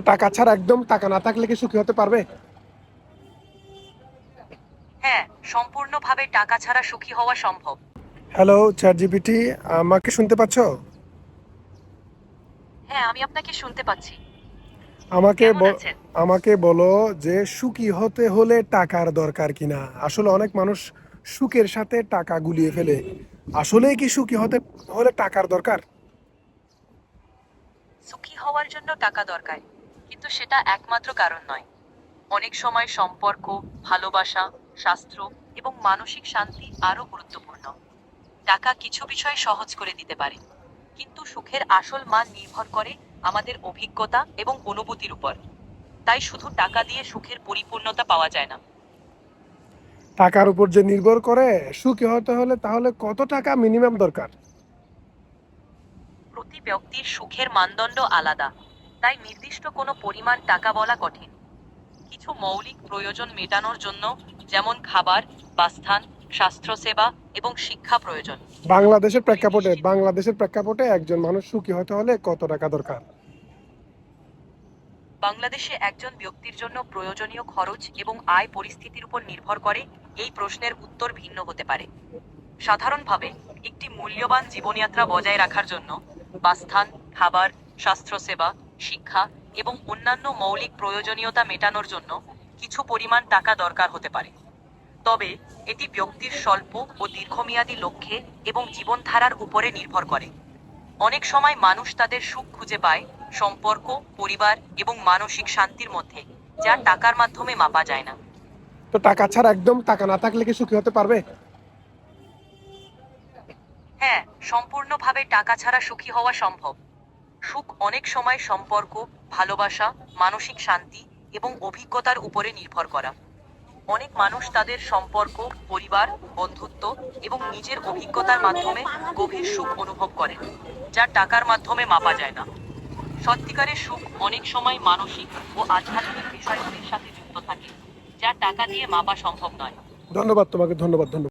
তো টাকা ছাড়া একদম টাকা না থাকলে কি সুখী হতে পারবে? হ্যাঁ সম্পূর্ণভাবে টাকা ছাড়া সুখী হওয়া সম্ভব। হ্যালো চ্যাট জিপিটি আমাকে শুনতে পাচ্ছ? হ্যাঁ আমি আপনাকে শুনতে পাচ্ছি। আমাকে কেমন ব- আছেন? আমাকে বলো যে সুখী হতে হলে টাকার দরকার কিনা? আসলে অনেক মানুষ সুখের সাথে টাকা গুলিয়ে ফেলে। আসলে কি সুখী হতে হলে টাকার দরকার? সুখী হওয়ার জন্য টাকা দরকার। কিন্তু সেটা একমাত্র কারণ নয়। অনেক সময় সম্পর্ক ভালোবাসা শাস্ত্র এবং মানসিক শান্তি আরও গুরুত্বপূর্ণ। টাকা কিছু বিষয় সহজ করে দিতে পারে কিন্তু সুখের আসল মান নির্ভর করে আমাদের অভিজ্ঞতা এবং অনুভূতির উপর। তাই শুধু টাকা দিয়ে সুখের পরিপূর্ণতা পাওয়া যায় না। টাকার উপর যে নির্ভর করে সুখী হতে হলে তাহলে কত টাকা মিনিমাম দরকার? প্রতি ব্যক্তির সুখের মানদণ্ড আলাদা। তাই নির্দিষ্ট কোনো পরিমাণ টাকা বলা কঠিন। কিছু মৌলিক প্রয়োজন মেটানোর জন্য যেমন খাবার বাসস্থান স্বাস্থ্যসেবা এবং শিক্ষা প্রয়োজন। বাংলাদেশের প্রেক্ষাপটে বাংলাদেশের প্রেক্ষাপটে একজন মানুষ সুখী হতে হলে কত টাকা দরকার? বাংলাদেশে একজন ব্যক্তির জন্য প্রয়োজনীয় খরচ এবং আয় পরিস্থিতির উপর নির্ভর করে এই প্রশ্নের উত্তর ভিন্ন হতে পারে। সাধারণভাবে একটি মূল্যবান জীবনযাত্রা বজায় রাখার জন্য বাসস্থান খাবার স্বাস্থ্যসেবা শিক্ষা এবং অন্যান্য মৌলিক প্রয়োজনীয়তা মেটানোর জন্য কিছু পরিমাণ টাকা দরকার হতে পারে। তবে এটি ব্যক্তির স্বল্প ও দীর্ঘমেয়াদী লক্ষ্যে এবং জীবনধারার উপরে নির্ভর করে। অনেক সময় মানুষ তাদের সুখ খুঁজে পায় সম্পর্ক পরিবার এবং মানসিক শান্তির মধ্যে যা টাকার মাধ্যমে মাপা যায় না। তো টাকা ছাড়া একদম টাকা না থাকলে কি সুখী হতে পারবে? হ্যাঁ সম্পূর্ণভাবে টাকা ছাড়া সুখী হওয়া সম্ভব। সুখ অনেক সময় সম্পর্ক, ভালোবাসা, মানসিক শান্তি এবং অভিজ্ঞতার উপরে নির্ভর করা। অনেক মানুষ তাদের সম্পর্ক, পরিবার, বন্ধুত্ব এবং নিজের অভিজ্ঞতার মাধ্যমে গভীর সুখ অনুভব করে, যা টাকার মাধ্যমে মাপা যায় না। সত্যিকারের সুখ অনেক সময় মানসিক ও আধ্যাত্মিক বিষয়গুলির সাথে যুক্ত থাকে, যা টাকা দিয়ে মাপা সম্ভব নয়। ধন্যবাদ তোমাকে, ধন্যবাদ ধন্যবাদ।